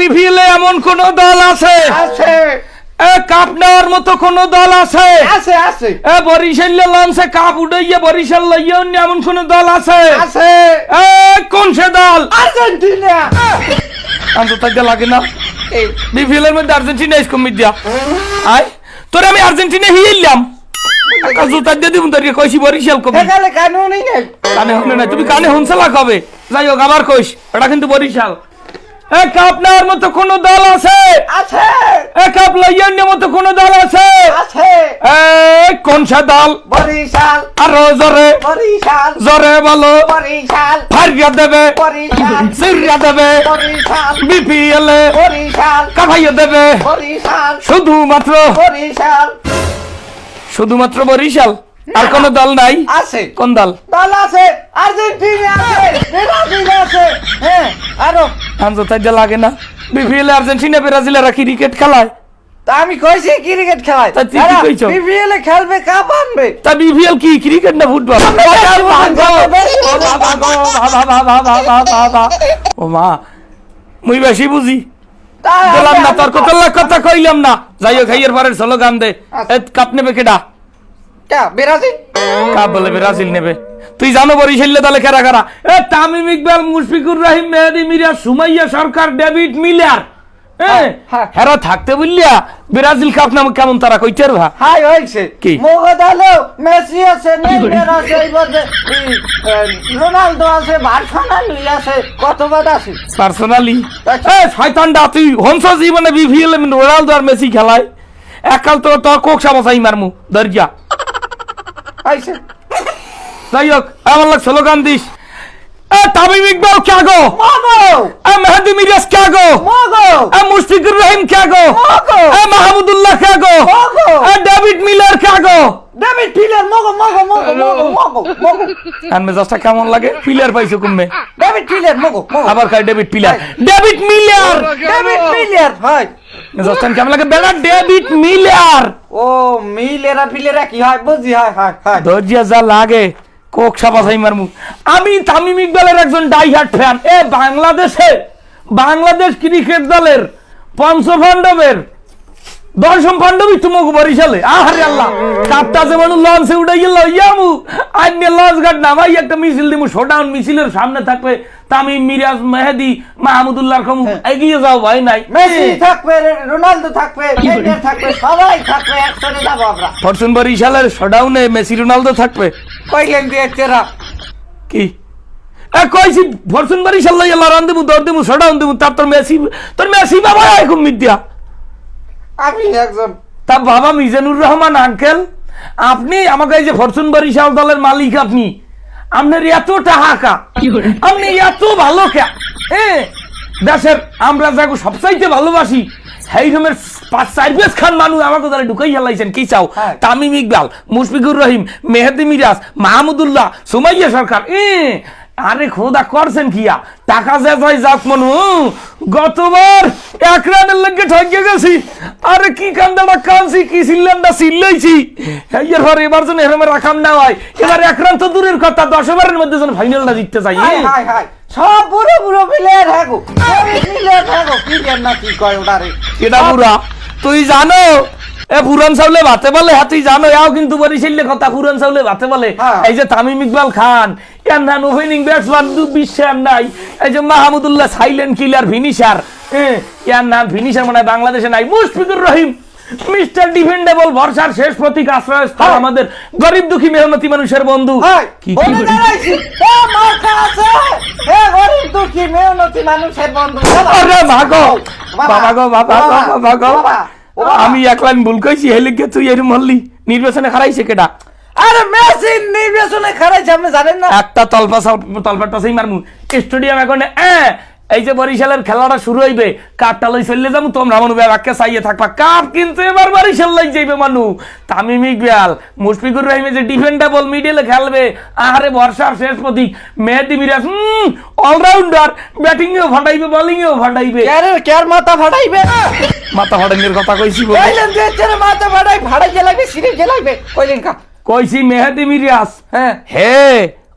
BPL এমন কোন দল আছে? আছে। এ কাপ নেওয়ার মতো কোন দল আছে? আছে আছে। এ বরিশাল লঞ্চে কাপ বরিশাল লইয়া এমন কোন দল আছে? আছে। এ কোন সে দল? আর্জেন্টিনা। লাগে না। এই, বিপিএল এর মধ্যে আর্জেন্টিনা তোরে আমি আর্জেন্টিনা হিলাম একা জুতা দিয়ে দিব তোর কইছি বরিশাল কবি। সেখানে কানুনই নেই? কানে শুনে না তুমি কানে শুনছলা কবে? যাই হোক আবার কইস এটা কিন্তু বরিশাল। এ কাপ নেওয়ার মতো কোন দল আছে? আছে। এ কাপ লইয়ার মতো কোন দল আছে? আছে। কোন সে দল? বরিশাল। আরও জোরে। বরিশাল। জোরে বলো। বরিশাল। ফারিয়া দেবে। বরিশাল। সিরিয়া দেবে। বরিশাল। বিপিএল বরিশাল। কাভাইয়া দেবে। বরিশাল। শুধুমাত্র। বরিশাল। শুধুমাত্র বরিশাল। আর কোন দল নাই? আছে। কোন দল? দল আছে। আর্জেন্টিনা আছে। ব্রাজিল আছে। হ্যাঁ আরও। আনজো তাই লাগে না বিপিএল আর্জেন্টিনা ব্রাজিলেরা ক্রিকেট খেলায় তা আমি কইছি ক্রিকেট খেলায় তা তুই কি কইছো? বিপিএল এ খেলবে কাপ আনবে তা বিপিএল কি ক্রিকেট না ফুটবল ও মা মুই বেশি বুঝি তা- বললাম না তোর কথা কথা কইলাম না যাই হোক খাইয়ের পরের চলো গান দে কাপ নেবে কেডা কা? ব্রাজিল? কাপ বলে ব্রাজিল নেবে? তুই জানো দলে খেরা খেরা। এ তামিম ইকবাল মুশফিকুর রহিম মেহেদি মিরা সুমাইয়া সরকার ডেভিড মিলার। হ্যাঁ, হ্যাঁ। হেরা থাকতে বললিয়া ব্রাজিল কাপ নাম কেমন তারা কইতে ভা হাই হইছে। কি? মোগদালো মেসি আছে নেইমার আছে রোনালদো আছে বার্সেলোনা আছে কতবার আছে পার্সোনালি। এ তুই হংস জীবনে বিভিএল রোনালদো আর মেসি খেলায়। একাল তো তোর কোক সাবাসাই মারমু দরজা হইছে যাই হোক আমার লাগ স্লোগান দিস। এ তামিম ইকবাল কে গো মগো। এ মেহেদি মিরাজ কে গো মগো। এ মুশফিকুর রহিম কে গো মগো। এ মাহমুদুল্লাহ কে গো মগো। এ ডেভিড মিলার কে গো ডেভিড ফিলার মগো মগো মগো মগো মগো মগো। আর মেজাজটা কেমন লাগে? পিলার পাইছো কমবে ডেভিড ফিলার মগো আবার খাই David pillar David Miller! David filler ভাই। মেজাজটা কেমন লাগে? বেলা ডেভিড মিলার! ও, মিলেরা ফিলেরা কি হয়? বুঝি, হয় হয় হয়। দরজিয়া যা লাগে, কোক সাবাসাই মারমু। আমি তামিম ইকবালের একজন ডাইহার্ট ফ্যান। এ, বাংলাদেশে, বাংলাদেশ ক্রিকেট দলের পঞ্চ পঞ্চপাণ্ডবের দশম পাণ্ডবই তুমক বরিশালে আহারে আল্লাহ কাপটা যেমন লঞ্চে উঠে গেল ইয়ামু। আন্য লঞ্চ ঘাট নামাই একটা মিছিল দিমু শোডাউন মিছিলের সামনে থাকবে তামিম মিরাজ মেহেদি মাহমুদুল্লাহ খমু এগিয়ে যাও ভাই নাই। মেসি থাকবে রোনালদো থাকবে নেইমার থাকবে সবাই থাকবে একসাথে যাব আমরা। ফরচুন বরিশালের শোডাউনে মেসি রোনালদো থাকবে? কইলেন দিয়ে তেরা কি? এ কইছি ফরচুন বরিশাল লইয়া লড়ান দিমু দৌড় দিমু শোডাউন দিমু তার তোর মেসি তোর মেসি বাবা এখন মিডিয়া আমি একজন তা বাবা মিজানুর রহমান আঙ্কেল আপনি আমাকে এই যে ফরচুন বরিশাল দলের মালিক আপনি আপনার এত টাকা আপনি এত ভালো কে? এ দেশের আমরা যাকে সবচাইতে ভালোবাসি সেই রকমের পাঁচ চার খান মানুষ আমাকে তারা ঢুকাই হেলাইছেন কি চাও? হ্যাঁ। তামিম ইকবাল মুশফিকুর রহিম মেহেদি মিরাজ মাহমুদুল্লাহ সুমাইয়া সরকার এ আরে খোদা করছেন কিয়া টাকা যে যাই যাক মনু গতবার এক রানের লেগে ঠকে গেছি। আরে কি কান্দাটা কানছি কি সিল্লান্ডা সিল্লাইছি এর পর এবার যেন এরমের রাখাম না হয়। এবার এক রান তো দূরের কথা দশ ওভারের মধ্যে যেন ফাইনালটা জিততে চাই। সব বুড়ো বুড়ো প্লেয়ার থাকো। প্লেয়ার থাকো। কি না কি কয় ওটারে। এটা পুরা তুই জানো? এ পুরান চাউলে ভাতে বলে হ্যাঁ তুই জানো এও কিন্তু বরিশালে কথা পুরান চাউলে ভাতে বলে। হ্যাঁ। এই যে তামিম ইকবাল খান এর ওপেনিং ব্যাটসম্যান বিশ্বের নাই এই যে মাহমুদুল্লাহ সাইলেন্ট কিলার ফিনিশার এর নাম ফিনিশার মানে হয় বাংলাদেশে নাই। মুশফিকুর রহিম মিস্টার ডিফেন্ডেবল ভরসার শেষ প্রতীক আশ্রয়স্থল হ্যাঁ। আমাদের গরিব দুঃখী মেহনতি মানুষের বন্ধু। কি কি বলে দাঁড়াইছি। এ মার্কা আছে। এ গরিব দুঃখী মেহনতি মানুষের বন্ধু। আরে ভাগো বাবা, বাবা গো বাবা বাবা, বাবা গো। বাবা, বাবা। আমি এক লাইন ভুল কইছি হেলে গে তুই এরম মল্লি। নির্বাচনে হারাইছে কেডা? আরে মেসি নির্বাচনে খারাইছে আপনি জানেন না। একটা তলপা তলপাটা সেই মারমু। স্টেডিয়াম এখন এই যে বরিশালের খেলাটা শুরু হইবে কাপটা লই চললে যাব তোমরা মানু ব্যাগকে চাইয়ে থাকবা। কাপ কিন্তু এবার বরিশাল লই যাইবে মানু। তামিম ইকবাল মুশফিকুর রহিমে যে ডিফেন্ডেবল মিডলে খেলবে আরে বর্ষার শেষ প্রতীক। মেহেদি মিরাজ হুম অলরাউন্ডার ব্যাটিং এও ফাটাইবে বোলিং এও ফাটাইবে। কেয়ার কেয়ার মাথা ফাটাইবে? মাথা ফাটাইনের কথা কইছি বলে। মাথা ফাটাই ফাটাই জ্বালাইবে সিরিজ জ্বালাইবে। কইলেন কা কইছি মেহেদি মিরাজ হ্যাঁ? হে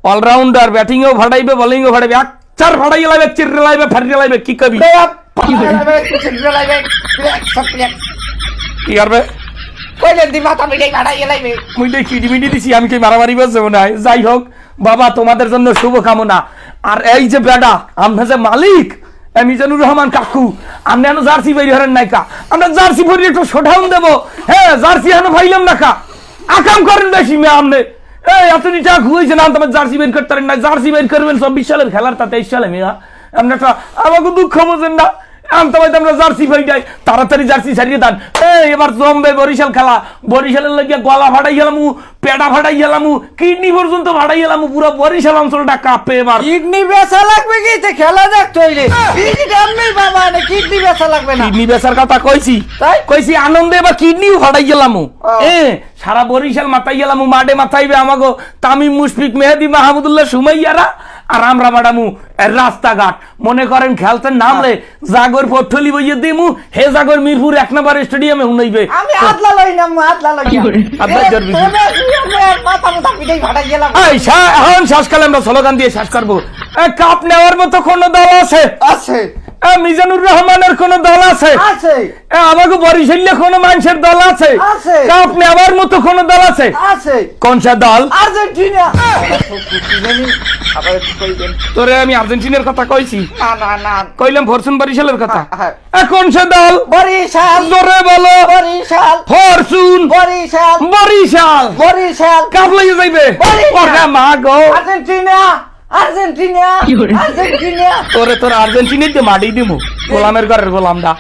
অলরাউন্ডার ব্যাটিং এও ফাটাইবে বোলিং এও ফাটাইবে এক চার ফাটাই লাইবে চির লাইবে ফাটি লাইবে কি কবি কি করবে আমি কি মারামারি মনে হয়? যাই হোক বাবা তোমাদের জন্য শুভ কামনা আর এই যে বেডা আমরা যে মালিক মিজানুর রহমান কাকু আমরা জার্সি বাইরে হরেন নাইকা। আমরা জার্সি ভরি একটু শোধাউন দেবো। হ্যাঁ জার্সি এনো ভাইলাম না কা। আকাম করেন বেশি মেয়ে আপনি। এই এতটি টাকা ঘুরেছেন তোমার জার্সি বের করতে পারেন না। জার্সি বের করবেন চব্বিশ সালের খেলার তা তেইশ সালে মেয়া। আপনি একটা আমাকে দুঃখ বোঝেন না। আনতে পাইতাম না জার্সি ভাই তাড়াতাড়ি জার্সি ছাড়িয়ে দেন। এই এবার জমবে বরিশাল খেলা। বরিশালের লাগিয়া গলা ফাটাই গেলাম পেটা ফাটাই গেলাম কিডনি পর্যন্ত ফাটাই গেলাম পুরো বরিশাল অঞ্চলটা কাঁপে এবার। কিডনি বেচা লাগবে কি? তে খেলা হইলে কিডনি আমি বাবা না কিডনি বেচা লাগবে না। কিডনি বেচার কথা কইছি। তাই? কইছি আনন্দে এবার কিডনিও ফাটাই গেলাম। এ সারা বরিশাল মাথায় গেলাম মাঠে মাথাইবে আমাগো তামিম মুশফিক মেহেদি মাহমুদুল্লাহ সুমাইয়ারা। আর আমরা মাডামু রাস্তাঘাট। মনে করেন খেলতে নামলে জাগর পট্টলি বইয়ে দিমু হে জাগর মিরপুর এক নম্বর স্টেডিয়ামে হুনাইবে। আমি আদলা লই না আদলা লই। আদলা জরবি। মাথা মাথা পিটাই ফাটাই গেলাম এই শা- এখন শ্বাসকালে আমরা স্লোগান দিয়ে শ্বাস করব। এ, কাপ নেওয়ার মতো কোন দল আছে? আছে। মিজানুর রহমানের কোন দল আছে? আছে। আমাকে বরিশাল্যে কোন মানুষের দল আছে? আছে। কাপ নেওয়ার মতো কোন আছে? আছে। কোন সে দল? আর্জেন্টিনা। তোরে আমি আর্জেন্টিনার কথা কইছি। না না না। কইলাম ফরচুন বরিশালের কথা। হ্যাঁ। এ, কোন সে দল? বরিশাল। জোরে বলো। বরিশাল। ফরচুন। বরিশাল। বরিশাল। বরিশাল। কাপ লইয়ে যাইবে। ওরে মা গো। আর্জেন্টিনা। আর্জেন্টিনা। আর্জেন্টিনা। তোরে তোর আর্জেন্টিনাই তো মাটি দিমু। গোলামের ঘরের গোলামটা